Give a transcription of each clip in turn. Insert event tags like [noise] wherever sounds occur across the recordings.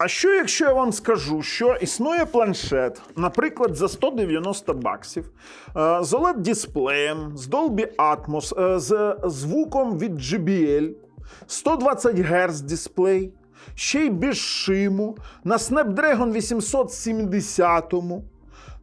А що якщо я вам скажу, що існує планшет, наприклад, за 190 баксів, е, з oled дисплеєм з Dolby Atmos, е, з звуком від JBL, 120 Гц дисплей, ще й без шиму, на Snapdragon 870,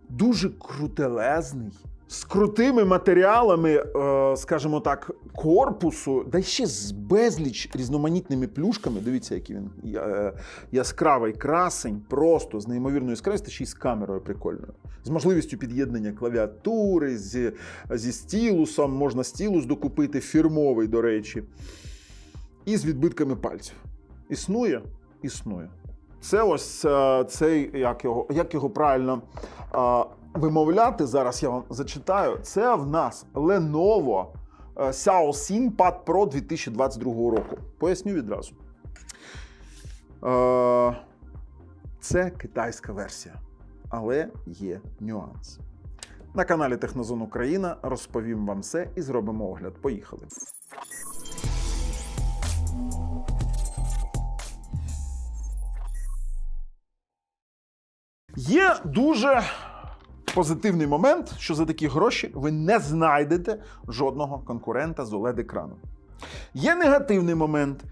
дуже крутелезний. З крутими матеріалами, е, скажімо так, корпусу, да ще з безліч різноманітними плюшками. Дивіться, який він е, яскравий красень, просто з неймовірною яскравістю, ще й з камерою прикольною. З можливістю під'єднання клавіатури, зі, зі стілусом, можна стілус докупити, фірмовий, до речі, і з відбитками пальців. Існує? Існує. Це ось е, цей, як його, як його правильно вимовляти, зараз я вам зачитаю. Це в нас Lenovo е, Xiaoxin Pad Pro 2022 року. Поясню відразу. Е, Це китайська версія, але є нюанс. На каналі Технозон Україна розповім вам все і зробимо огляд. Поїхали. Є дуже позитивний момент, що за такі гроші ви не знайдете жодного конкурента з oled екраном Є негативний момент.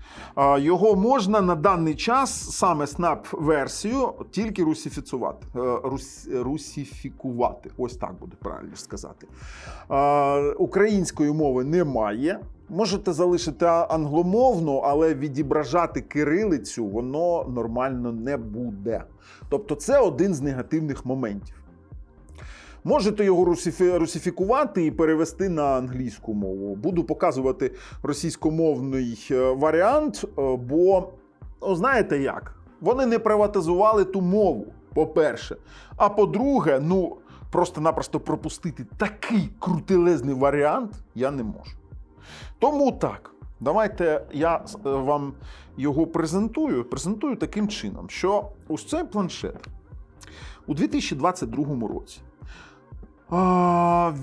Його можна на даний час саме снап-версію тільки русифіцувати. Е, рус- Русифікувати. Ось так буде правильно сказати. Української мови немає. Можете залишити англомовну, але відображати кирилицю воно нормально не буде. Тобто, це один з негативних моментів. Можете його русифікувати і перевести на англійську мову. Буду показувати російськомовний е, варіант, е, бо ну, знаєте як? Вони не приватизували ту мову, по-перше. А по-друге, ну просто-напросто пропустити такий крутелезний варіант я не можу. Тому так, давайте я е, вам його презентую. Презентую таким чином, що ось цей планшет у 2022 році. А,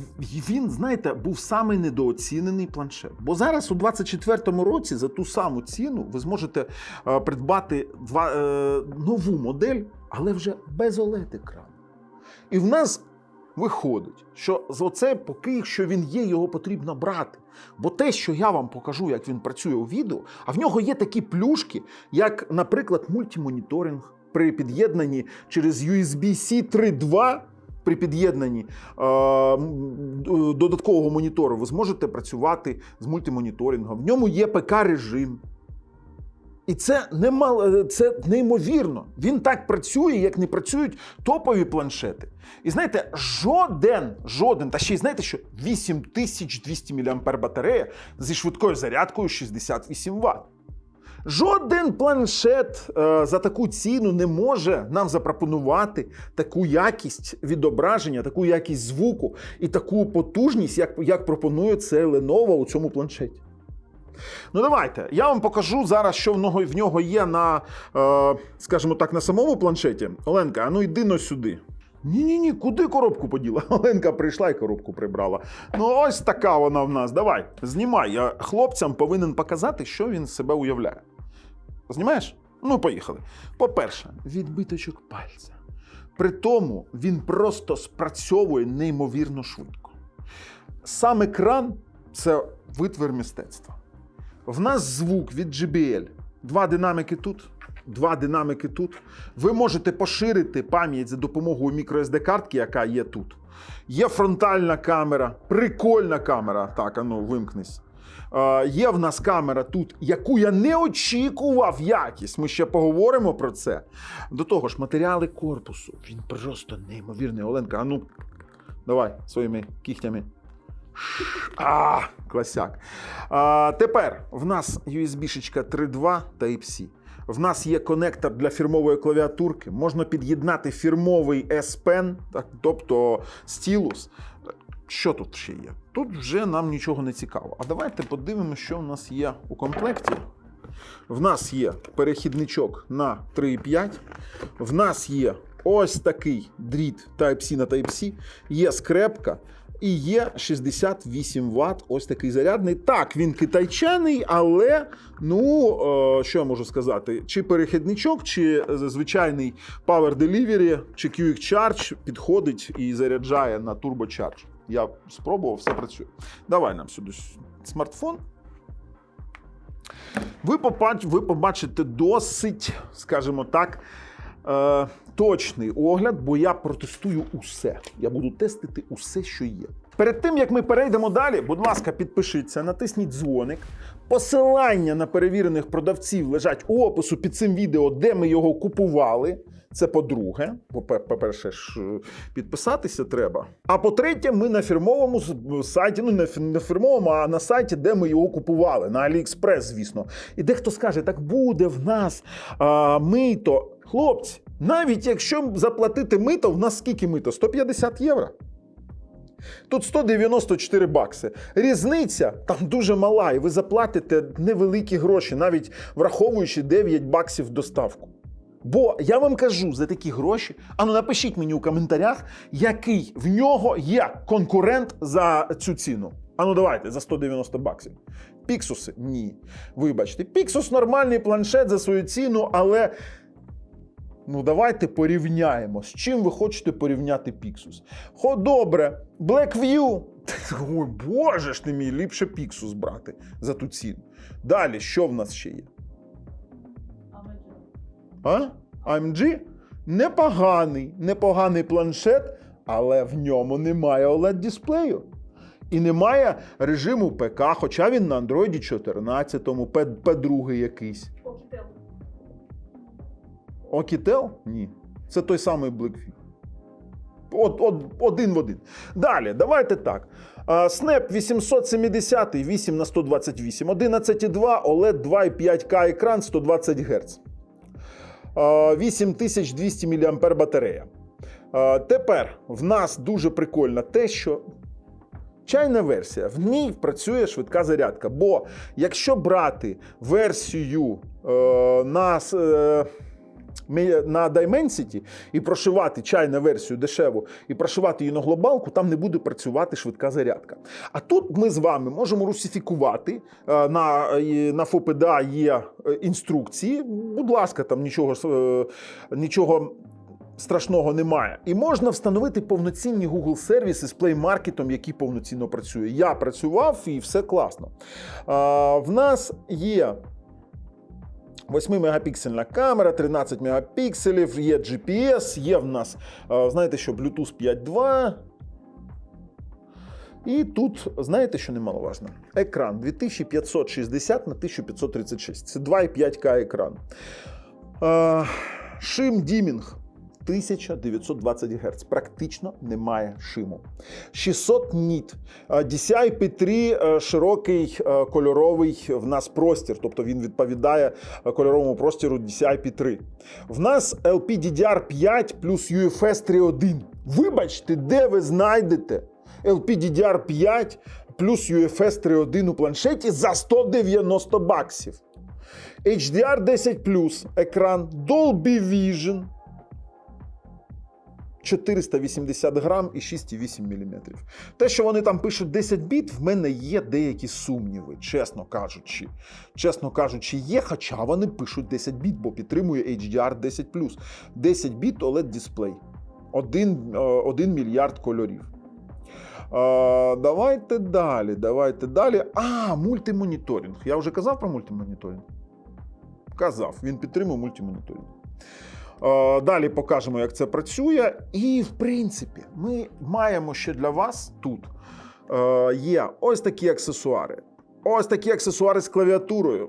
він, знаєте, був самий недооцінений планшет. Бо зараз у 2024 році за ту саму ціну ви зможете е, придбати два, е, нову модель, але вже без oled екрану І в нас виходить, що з оце, поки що він є, його потрібно брати. Бо те, що я вам покажу, як він працює у відео, а в нього є такі плюшки, як, наприклад, мультимоніторинг при під'єднанні через USB-C 3.2 при під'єднанні е, додаткового монітору ви зможете працювати з мультимоніторингом. В ньому є ПК-режим. І це немало, це неймовірно. Він так працює, як не працюють топові планшети. І знаєте, жоден, жоден, та ще й знаєте, що 8200 мАh батарея зі швидкою зарядкою 68 Вт. Жоден планшет е, за таку ціну не може нам запропонувати таку якість відображення, таку якість звуку і таку потужність, як, як пропонує це Lenovo у цьому планшеті. Ну, давайте. Я вам покажу зараз, що в нього, є на, е, скажімо так, на самому планшеті. Оленка, а ну йди но сюди. Ні-ні ні, куди коробку поділа? [laughs] Оленка прийшла і коробку прибрала. Ну, ось така вона в нас. Давай, знімай. Я хлопцям повинен показати, що він себе уявляє. Знімаєш? Ну, поїхали. По-перше, відбиточок пальця. При тому він просто спрацьовує неймовірно швидко. Сам екран це витвір мистецтва. В нас звук від JBL. Два динамики тут, два динамики тут. Ви можете поширити пам'ять за допомогою microSD-картки, яка є тут. Є фронтальна камера, прикольна камера. Так, а ну вимкнись. Е, є в нас камера тут, яку я не очікував якість. Ми ще поговоримо про це. До того ж, матеріали корпусу. Він просто неймовірний. Оленка, а ну, давай своїми кігтями. А, класяк. А, тепер в нас USB-шечка 3.2 Type-C. В нас є конектор для фірмової клавіатурки. Можна під'єднати фірмовий S Pen, так, тобто стілус. Що тут ще є? Тут вже нам нічого не цікаво. А давайте подивимося, що в нас є у комплекті. В нас є перехідничок на 3,5. В нас є ось такий дріт Type-C на Type-C. Є скрепка. І є 68 Вт, ось такий зарядний. Так, він китайчаний, але ну е, що я можу сказати? Чи перехідничок, чи звичайний Power Delivery, чи QX Charge підходить і заряджає на Turbo Charge. Я спробував, все працює. Давай нам сюди смартфон. Ви побачите досить, скажімо так, е, точний огляд, бо я протестую усе. Я буду тестити усе, що є. Перед тим як ми перейдемо далі, будь ласка, підпишіться, натисніть дзвоник. Посилання на перевірених продавців лежать у опису під цим відео, де ми його купували. Це по-друге, по-перше, е, підписатися треба. А по-третє, ми на фірмовому сайті, ну не фі- не фірмовому, а на сайті, де ми його купували, на AliExpress, звісно. І дехто скаже, так буде в нас а, мито. Хлопці, навіть якщо заплатити мито, в нас скільки мито? 150 євро. Тут 194 бакси. Різниця там дуже мала, і ви заплатите невеликі гроші, навіть враховуючи 9 баксів доставку. Бо я вам кажу за такі гроші, а ну напишіть мені у коментарях, який в нього є конкурент за цю ціну. А ну давайте за 190 баксів. Піксуси? Ні. Вибачте, Піксус нормальний планшет за свою ціну, але ну давайте порівняємо. З чим ви хочете порівняти Pixus? Хо добре, Blackview. [laughs] Ой, боже ж ти мій, ліпше Pixus брати за ту ціну. Далі, що в нас ще є? А? AMG? Непоганий, непоганий планшет, але в ньому немає oled дисплею. І немає режиму ПК, хоча він на Android 14, P2 якийсь. Окітел. Ні. Це той самий Blackview. От, от, один в один. Далі, давайте так. Snap 870 8 на 128, 11,2, OLED 2,5К екран 120 Гц. 8200 мАh батарея. Тепер в нас дуже прикольно те, що чайна версія, в ній працює швидка зарядка. Бо якщо брати версію е, на. Е, на Dimensity і прошивати чайну версію дешеву і прошивати її на глобалку, там не буде працювати швидка зарядка. А тут ми з вами можемо русифікувати. е, На, на ФОПДА є е, інструкції. Будь ласка, там нічого, е, нічого страшного немає. І можна встановити повноцінні Google сервіси з Play Market, який повноцінно працює. Я працював і все класно. А, в нас є 8-мегапіксельна камера, 13 мегапікселів, є GPS, є в нас, е, знаєте що, Bluetooth 5.2. І тут, знаєте, що немаловажно? Екран 2560 на 1536. Це 2,5К екран. Е, Шим дімінг 1920 Гц. Практично немає шиму. 600 ніт. DCI P3 е, широкий е, кольоровий в нас простір, тобто він відповідає е, кольоровому простіру DCI P3. В нас LPDDR5 плюс UFS 3.1. Вибачте, де ви знайдете LPDDR5 плюс UFS 3.1 у планшеті за 190 баксів. HDR 10 екран Dolby Vision 480 грам і 6,8 мм. Те, що вони там пишуть 10 біт, в мене є деякі сумніви, чесно кажучи. Чесно кажучи, є, хоча вони пишуть 10 біт, бо підтримує HDR 10 10 біт OLED дисплей. 1, 1 мільярд кольорів. Е, давайте далі. Давайте далі. А, мультимоніторинг. Я вже казав про мультимоніторинг? Казав, він підтримує мультимоніторинг. Е, Далі покажемо, як це працює. І, в принципі, ми маємо ще для вас тут е, є ось такі аксесуари. Ось такі аксесуари з клавіатурою.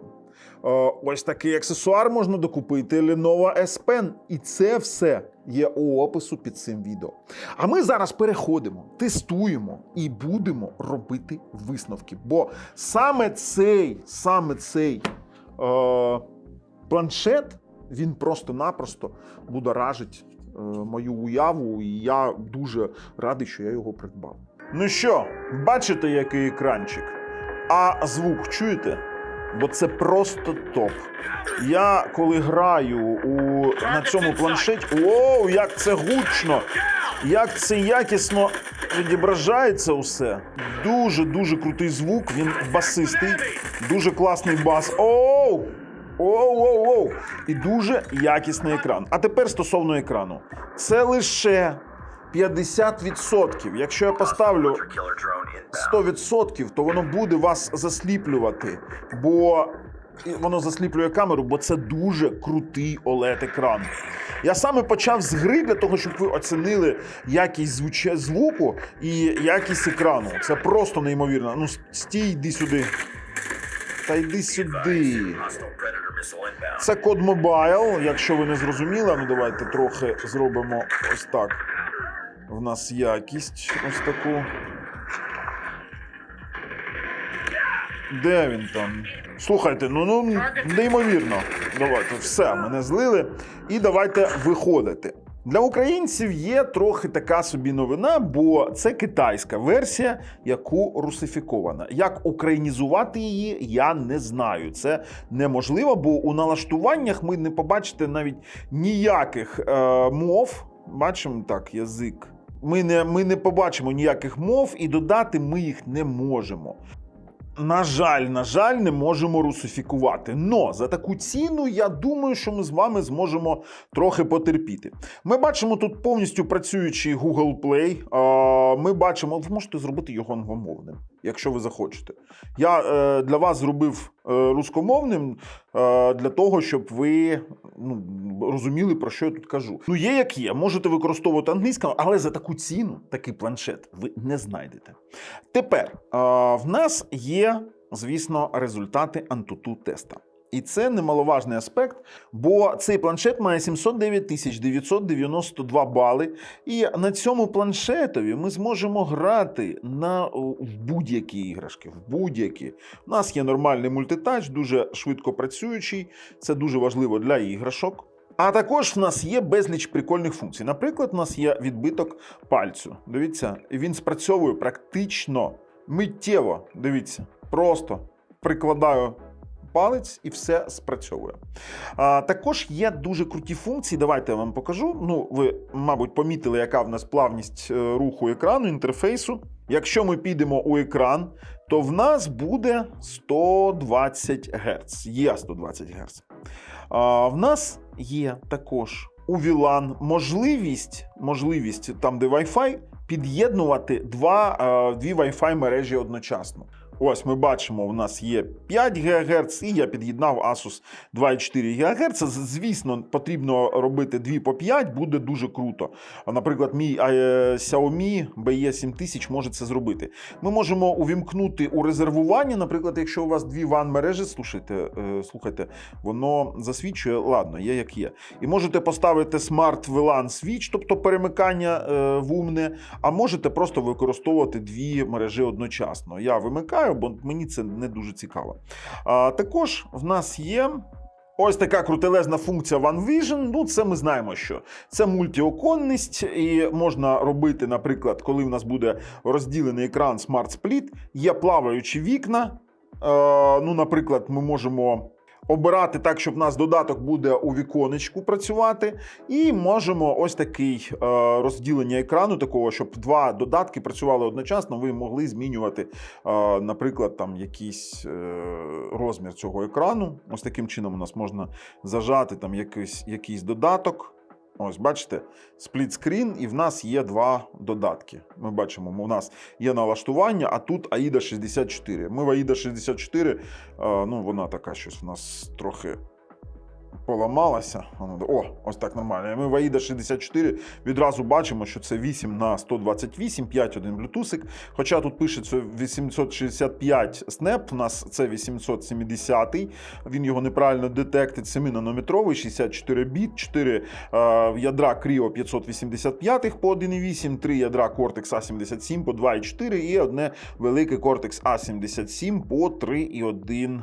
Е, Ось такий аксесуар можна докупити Lenovo S Pen. І це все є у опису під цим відео. А ми зараз переходимо, тестуємо і будемо робити висновки. Бо саме цей, саме цей е, планшет він просто-напросто будоражить е, мою уяву, і я дуже радий, що я його придбав. Ну що, бачите, який екранчик? А звук чуєте? бо це просто топ. Я коли граю у, на цьому планшеті, оу, як це гучно! Як це якісно відображається усе. Дуже дуже крутий звук. Він басистий, дуже класний бас. Оу! Оу, оу, оу! І дуже якісний екран. А тепер стосовно екрану. Це лише 50%. Якщо я поставлю Killer drone inbound. 100%, то воно буде вас засліплювати, бо воно засліплює камеру, бо це дуже крутий oled екран Я саме почав з гри для того, щоб ви оцінили якість звуча звуку і якість екрану. Це просто неймовірно. Ну, стій, йди сюди. Та йди сюди. Це код Mobile. Якщо ви не зрозуміли, ну давайте трохи зробимо ось так. В нас якість ось таку. Де він там? Слухайте, ну ну неймовірно. Давайте все, мене злили. І давайте виходити. Для українців є трохи така собі новина, бо це китайська версія, яку русифікована. Як українізувати її, я не знаю. Це неможливо, бо у налаштуваннях ми не побачите навіть ніяких е, мов. Бачимо так, язик. Ми не, ми не побачимо ніяких мов, і додати ми їх не можемо. На жаль, на жаль, не можемо русифікувати. Но за таку ціну я думаю, що ми з вами зможемо трохи потерпіти. Ми бачимо тут повністю працюючий Google Play. Ми бачимо, ви можете зробити його англомовним, якщо ви захочете. Я е, для вас зробив е, рускомовним е, для того, щоб ви ну, розуміли, про що я тут кажу. Ну, є як є, можете використовувати англійською, але за таку ціну такий планшет ви не знайдете. Тепер е, в нас є, звісно, результати Antutu теста. І це немаловажний аспект, бо цей планшет має 709 тисяч 992 бали. І на цьому планшетові ми зможемо грати на в будь-які іграшки. В будь-які. У нас є нормальний мультитач, дуже швидко працюючий. Це дуже важливо для іграшок. А також в нас є безліч прикольних функцій. Наприклад, у нас є відбиток пальцю. Дивіться, він спрацьовує практично миттєво. Дивіться, просто прикладаю палець і все спрацьовує. А, також є дуже круті функції. Давайте я вам покажу. Ну, ви, мабуть, помітили, яка в нас плавність е, руху екрану, інтерфейсу. Якщо ми підемо у екран, то в нас буде 120 Гц. Є 120 Гц. А, в нас є також у VLAN можливість, можливість там, де Wi-Fi, під'єднувати два, е, дві Wi-Fi мережі одночасно. Ось ми бачимо, у нас є 5 ГГц, і я під'єднав Asus 2,4 ГГц. Звісно, потрібно робити 2 по 5, буде дуже круто. Наприклад, мій е, Xiaomi BE7000 може це зробити. Ми можемо увімкнути у резервування. Наприклад, якщо у вас дві WAN мережі, слушайте, е, слухайте, воно засвідчує, ладно, є як є. І можете поставити Smart VLAN Switch, тобто перемикання е, в умне, а можете просто використовувати дві мережі одночасно. Я вимикаю, бо мені це не дуже цікаво. А, також в нас є. Ось така крутелезна функція OneVision. Ну, це ми знаємо, що це мультіоконність, і можна робити, наприклад, коли в нас буде розділений екран Smart Split, є плаваючі вікна. Е, ну, наприклад, ми можемо обирати так, щоб у нас додаток буде у віконечку працювати, і можемо ось такий е, розділення екрану, такого, щоб два додатки працювали одночасно. Ви могли змінювати, е, наприклад, там якийсь е, розмір цього екрану. Ось таким чином у нас можна зажати там якийсь, якийсь додаток. Ось, бачите, сплітскрін, і в нас є два додатки. Ми бачимо, у нас є налаштування, а тут AIDA 64. Ми в AIDA 64, е, ну вона така щось у нас трохи поламалася. О, ось так нормально. Ми в AIDA 64 відразу бачимо, що це 8 на 128, 5.1 блютусик. Хоча тут пишеться 865 Snap, у нас це 870. Він його неправильно детектить 7-нанометровий, 64 біт, 4 е, ядра Creo 585 по 1,8, 3 ядра Cortex A77 по 2,4 і одне велике Cortex A77 по 3,1.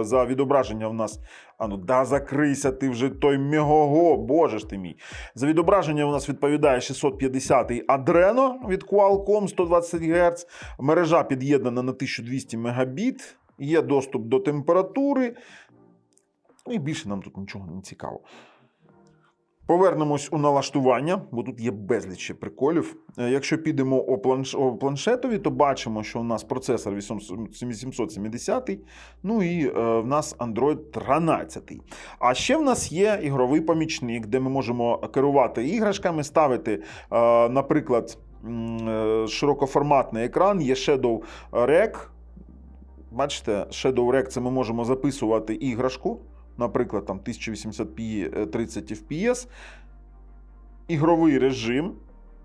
Е, за відображення в нас. А ну да закрийся ти вже той мегого, боже ж ти мій. За відображення у нас відповідає 650-й Adreno від Qualcomm 120 Гц. Мережа під'єднана на 1200 Мбіт. є доступ до температури. Ну і більше нам тут нічого не цікаво. Повернемось у налаштування, бо тут є безліч приколів. Е, Якщо підемо о, планшетові, то бачимо, що у нас процесор 870, ну і е, в нас Android 13. А ще в нас є ігровий помічник, де ми можемо керувати іграшками, ставити, е, наприклад, широкоформатний екран, є Shadow Rec. Бачите, Shadow Rec це ми можемо записувати іграшку наприклад, там 1080p е, 30 FPS. Ігровий режим.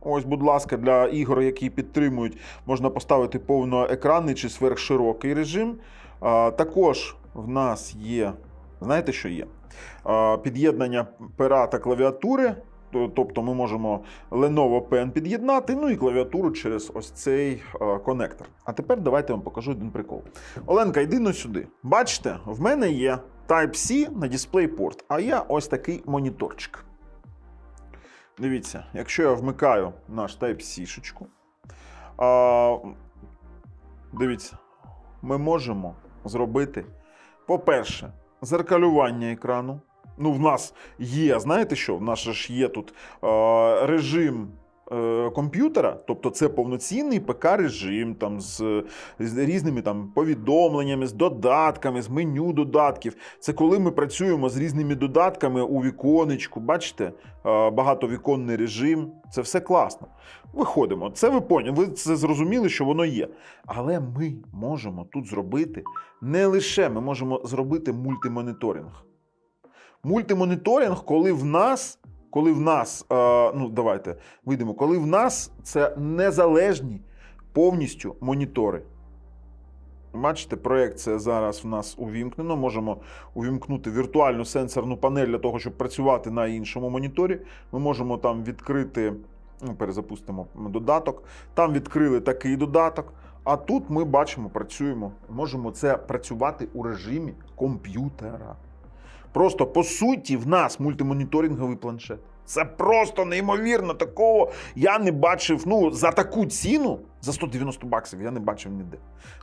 Ось, будь ласка, для ігор, які підтримують, можна поставити повноекранний чи сверхширокий режим. А, також в нас є, знаєте, що є? А, під'єднання пера та клавіатури. Тобто ми можемо Lenovo Pen під'єднати, ну і клавіатуру через ось цей конектор. А тепер давайте вам покажу один прикол. Оленка, йди сюди. Бачите, в мене є Type-C на DisplayPort, а я ось такий моніторчик. Дивіться, якщо я вмикаю наш а, дивіться, ми можемо зробити, по-перше, зеркалювання екрану. Ну, в нас є, знаєте що? В нас ж є тут е, режим комп'ютера, тобто це повноцінний ПК-режим там, з, з різними там, повідомленнями, з додатками, з меню додатків. Це коли ми працюємо з різними додатками у віконечку. Бачите, е, багатовіконний режим. Це все класно. Виходимо. Це ви поняли, ви це зрозуміли, що воно є. Але ми можемо тут зробити не лише ми можемо зробити мультимоніторинг. Мультимоніторинг, коли в нас, коли в нас, е, ну давайте вийдемо, коли в нас це незалежні повністю монітори. Бачите, проекція зараз в нас увімкнена. Можемо увімкнути віртуальну сенсорну панель для того, щоб працювати на іншому моніторі. Ми можемо там відкрити, ну, перезапустимо додаток. Там відкрили такий додаток. А тут ми бачимо, працюємо. Можемо це працювати у режимі комп'ютера. Просто по суті, в нас мультимоніторинговий планшет. Це просто неймовірно. Такого я не бачив. Ну, за таку ціну, за 190 баксів, я не бачив ніде.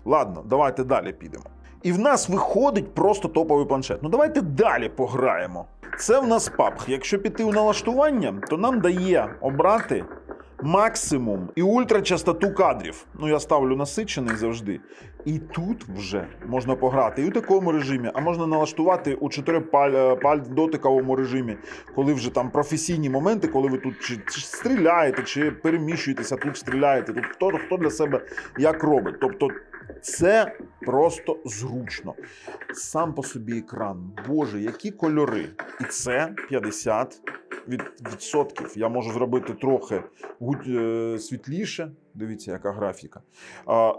Ладно, давайте далі підемо. І в нас виходить просто топовий планшет. Ну давайте далі пограємо. Це в нас PUBG. Якщо піти у налаштування, то нам дає обрати максимум і ультрачастоту кадрів. Ну, я ставлю насичений завжди. І тут вже можна пограти і у такому режимі, а можна налаштувати у 4 паль, паль дотиковому режимі, коли вже там професійні моменти, коли ви тут чи, чи стріляєте, чи переміщуєтеся, тут стріляєте. Тут хто, хто для себе як робить. Тобто це просто зручно. Сам по собі екран. Боже, які кольори. І це 50 від, відсотків. Я можу зробити трохи е, світліше. Дивіться, яка графіка.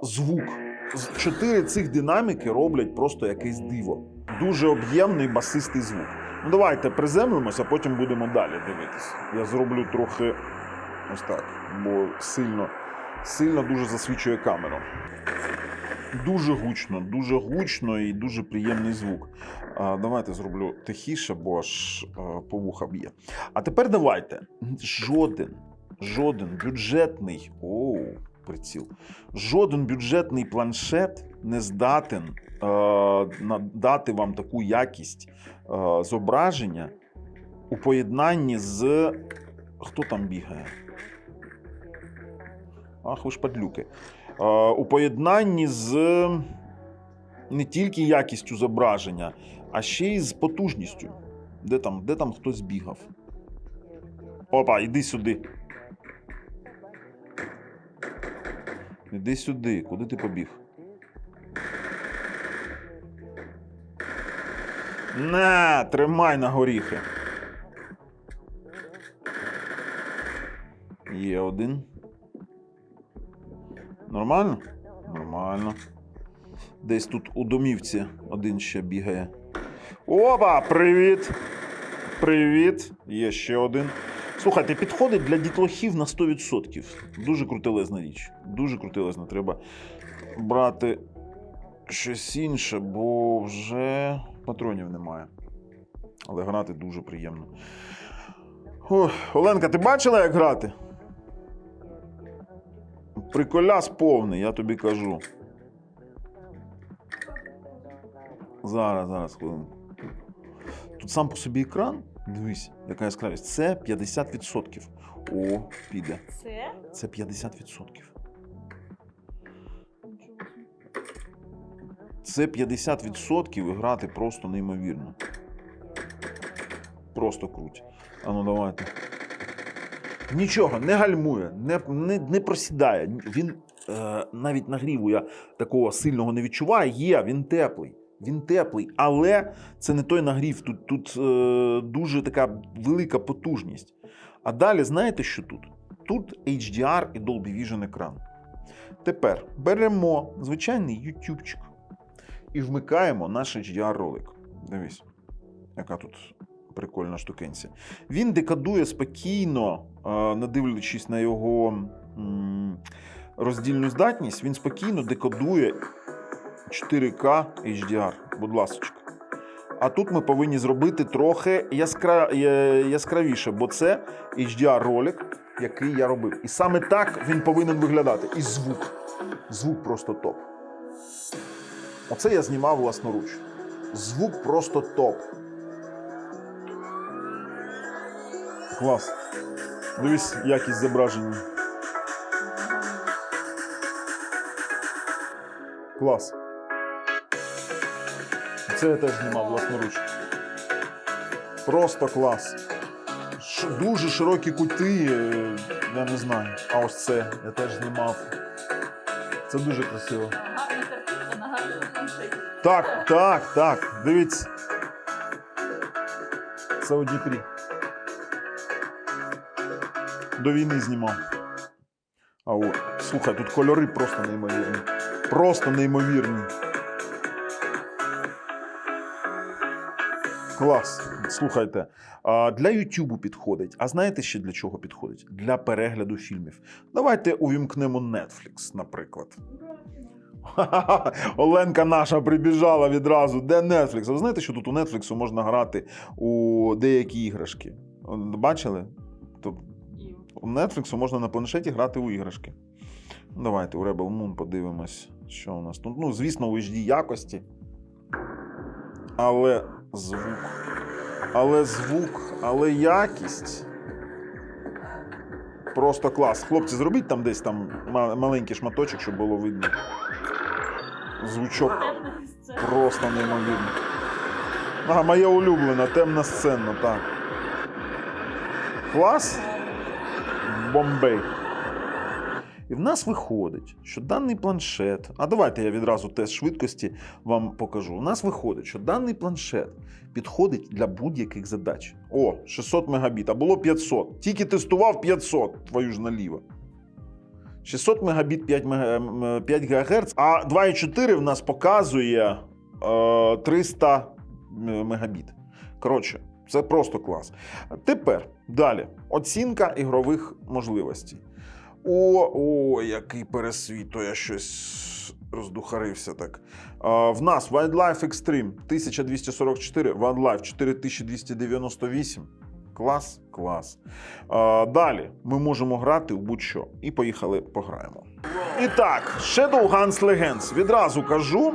Звук. Чотири цих динаміки роблять просто якесь диво. Дуже об'ємний басистий звук. Ну давайте приземлимося, а потім будемо далі дивитись. Я зроблю трохи ось так, бо сильно, сильно дуже засвічує камеру. Дуже гучно, дуже гучно і дуже приємний звук. А, давайте зроблю тихіше, бо аж е, по вуха б'є. А тепер давайте. Жоден, жоден бюджетний. Оу, приціл. Жоден бюджетний планшет не здатен е, надати вам таку якість е, зображення у поєднанні з. Хто там бігає? Ах, ви ж падлюки. У поєднанні з не тільки якістю зображення, а ще й з потужністю. Де там, де там хтось бігав? Опа, іди сюди. Іди сюди. Куди ти побіг? На, тримай на горіхи. Є один. Нормально? Нормально. Десь тут у домівці один ще бігає. Опа! Привіт! Привіт! Є ще один. Слухайте, підходить для дітлахів на 100%. Дуже крутелезна річ. Дуже крутелезна. Треба брати щось інше, бо вже патронів немає. Але грати дуже приємно. Ох, Оленка, ти бачила, як грати? Приколяс повний, я тобі кажу. Зараз, зараз, хвилинку. Тут сам по собі екран. Дивись, яка яскравість. Це 50%. О, піде. Це? Це 50%. Це 50% і грати просто неймовірно. Просто круть. А ну давайте. Нічого, не гальмує, не, не, не просідає. Він е, навіть нагріву я такого сильного не відчуваю. Є, він теплий. Він теплий, але це не той нагрів. Тут, тут е, дуже така велика потужність. А далі знаєте, що тут? Тут HDR і Dolby Vision екран. Тепер беремо звичайний ютубчик і вмикаємо наш HDR-ролик. Дивись, яка тут прикольна штукенця. Він декадує спокійно, е, не дивлячись на його роздільну здатність, він спокійно декодує 4К HDR. Будь ласка. А тут ми повинні зробити трохи яскра... яскравіше, бо це HDR-ролик, який я робив. І саме так він повинен виглядати. І звук. Звук просто топ. Оце я знімав власноруч. Звук просто топ. Клас. Дивись, якість зображення. Клас. Це я теж знімав власноруч. Просто клас. Ш- дуже широкі кути, е, я не знаю. А ось це я теж знімав. Це дуже красиво. Так, так, так. Дивіться. Це у Дніпрі. До війни знімав. А о, слухай, тут кольори просто неймовірні. Просто неймовірні. Клас. Слухайте, а, для Ютубу підходить. А знаєте ще для чого підходить? Для перегляду фільмів. Давайте увімкнемо Netflix, наприклад. [laughs] Оленка наша прибіжала відразу. Де Netflix? Ви знаєте, що тут у Netflix можна грати у деякі іграшки? Бачили? Netflix можна на планшеті грати у іграшки. Давайте у Rebel Moon подивимось, що у нас тут. Ну, звісно, у HD якості. Але звук. Але звук, але якість. Просто клас. Хлопці, зробіть там десь там маленький шматочок, щоб було видно. Звучок. Просто неймовірно. Ага, моя улюблена, темна сцена, так. Клас? Бомбей. І в нас виходить, що даний планшет. А давайте я відразу тест швидкості вам покажу. У нас виходить, що даний планшет підходить для будь-яких задач. О, 600 мегабіт, а було 500. Тільки тестував 500, твою ж наліво. 600 мегабіт 5, 5 ГГц, а 2,4 в нас показує е, 300 м- мегабіт. Коротше, це просто клас. Тепер далі. Оцінка ігрових можливостей. О, о, який пересвіт, то я щось роздухарився так. А, в нас Wildlife Extreme 1244, Wildlife 4298. Клас, клас. А, далі ми можемо грати у будь-що. І поїхали, пограємо. І так, Shadowguns Legends. Відразу кажу,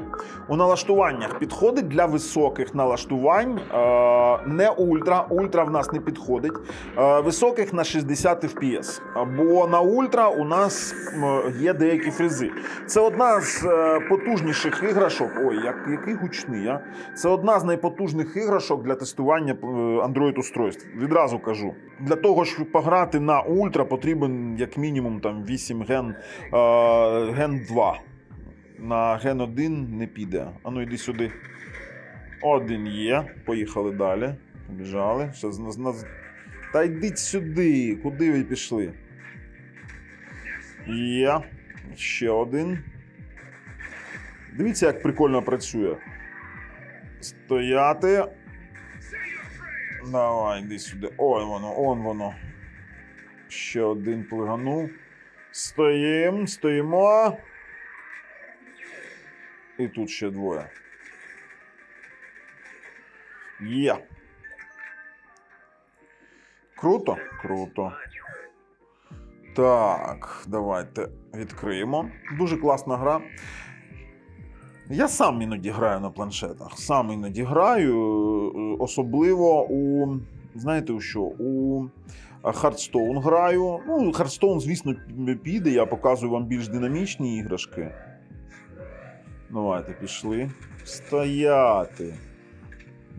у налаштуваннях підходить для високих налаштувань, е, не ультра. Ультра в нас не підходить. Е, високих на 60 FPS. Бо на ультра у нас є деякі фрізи. Це одна з е, потужніших іграшок. Ой, як, який гучний, а? Це одна з найпотужних іграшок для тестування е, Android-устройств. Відразу кажу. Для того, щоб пограти на ультра, потрібен як мінімум там 8 ген, ген 2. На ген 1 не піде. Ану, йди сюди. Один є. Поїхали далі. Побіжали. Ще з нас- Та йдіть сюди. Куди ви пішли? Є. Ще один. Дивіться, як прикольно працює. Стояти. Давай, йди сюди. Ой воно, он воно. Ще один плиганув. Стоїм, стоїмо. І тут ще двоє. Є. Круто? Круто. Так, давайте відкриємо. Дуже класна гра. Я сам іноді граю на планшетах. Сам іноді граю, е, особливо у. Знаєте, у що? У Hearthstone граю. Ну, Hearthstone, звісно, піде, я показую вам більш динамічні іграшки. Давайте пішли. Стояти.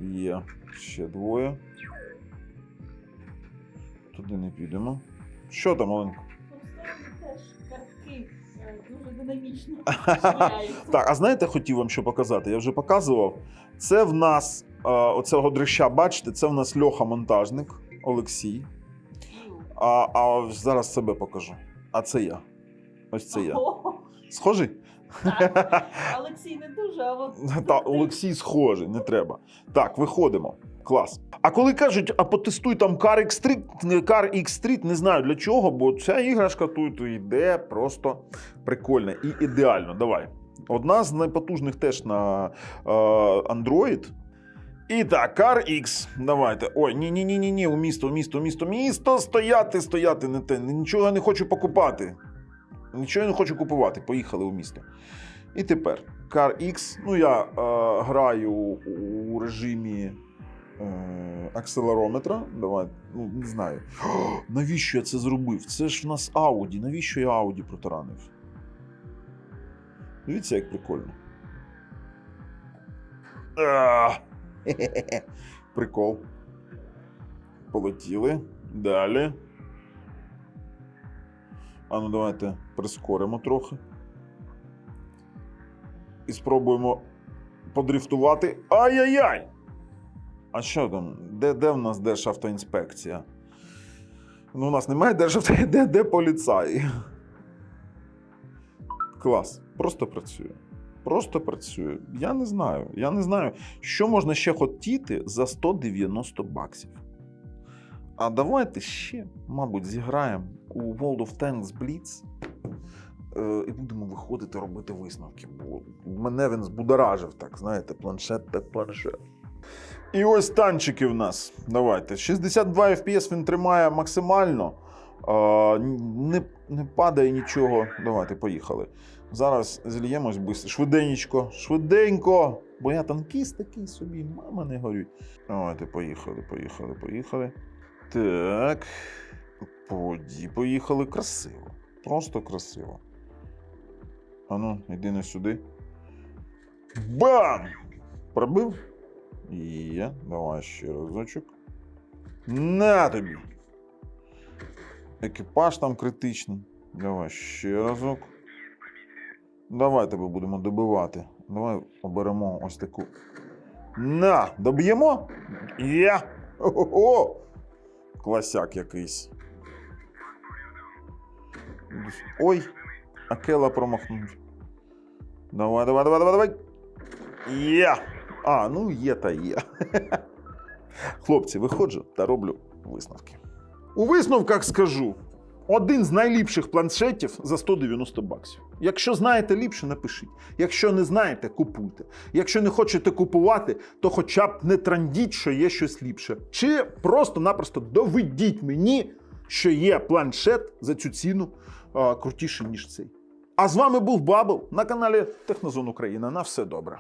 Є. Ще двоє. Туди не підемо. Що там, Оленко? Дуже динамічно. Так, а знаєте, хотів вам що показати? Я вже показував. Це в нас е, оцього дрища, бачите, це в нас Льоха монтажник Олексій. А, а зараз себе покажу. А це я. Ось це я. Схожий? Олексій не дуже, а от Та Олексій схожий, не треба. Так, виходимо. Клас. А коли кажуть, а потестуй там Car X3, Car X3, не знаю для чого, бо ця іграшка тут йде просто прикольна і ідеально. Давай. Одна з найпотужних теж на е, Android. І так, Car X. Давайте. Ой, ні, ні, ні, ні, у місто, у місто, у місто, місто, стояти, стояти, не те. Нічого я не хочу покупати. Нічого я не хочу купувати. Поїхали у місто. І тепер Car X. Ну, я е, граю у режимі е, акселерометра. Давай, ну не знаю. О, [gasps] навіщо я це зробив? Це ж в нас Audi. Навіщо я Audi протаранив? Дивіться, як прикольно. А, хе-хе-хе. [laughs] Прикол. Полетіли. Далі. А ну давайте прискоримо трохи. І спробуємо подрифтувати. Ай-яй-яй! А що там? Де, де в нас Державтоінспекція? Ну, у нас немає державто... Де, де поліцаї? Клас. Просто працює. Просто працює. Я не знаю. Я не знаю, що можна ще хотіти за 190 баксів. А давайте ще, мабуть, зіграємо у World of Tanks Blitz е, і будемо виходити робити висновки. Бо мене він збудоражив, так, знаєте, планшет так планшет. І ось танчики в нас. Давайте. 62 FPS він тримає максимально. Не, не падає нічого. Давайте, поїхали. Зараз зільємось швидко. Швиденько, швиденько. Бо я танкіст такий собі, мама не горюй. Давайте, поїхали, поїхали, поїхали. Так. Поді, поїхали. Красиво. Просто красиво. Ану, йди не сюди. Бам! Пробив? Є. Давай ще разочок. На тобі. Екіпаж там критичний. Давай ще разок. Давай тебе будемо добивати. Давай оберемо ось таку. На! Доб'ємо? Є! Ого! Класяк якийсь. Ой! Акела промахнув. Давай, давай, давай, давай, давай. Є! А, ну є та є. Хлопці, виходжу та роблю висновки. У висновках скажу: один з найліпших планшетів за 190 баксів. Якщо знаєте ліпше, напишіть. Якщо не знаєте, купуйте. Якщо не хочете купувати, то хоча б не трандіть, що є щось ліпше. Чи просто-напросто доведіть мені, що є планшет за цю ціну крутіший, ніж цей. А з вами був Бабл на каналі Технозон Україна. На все добре.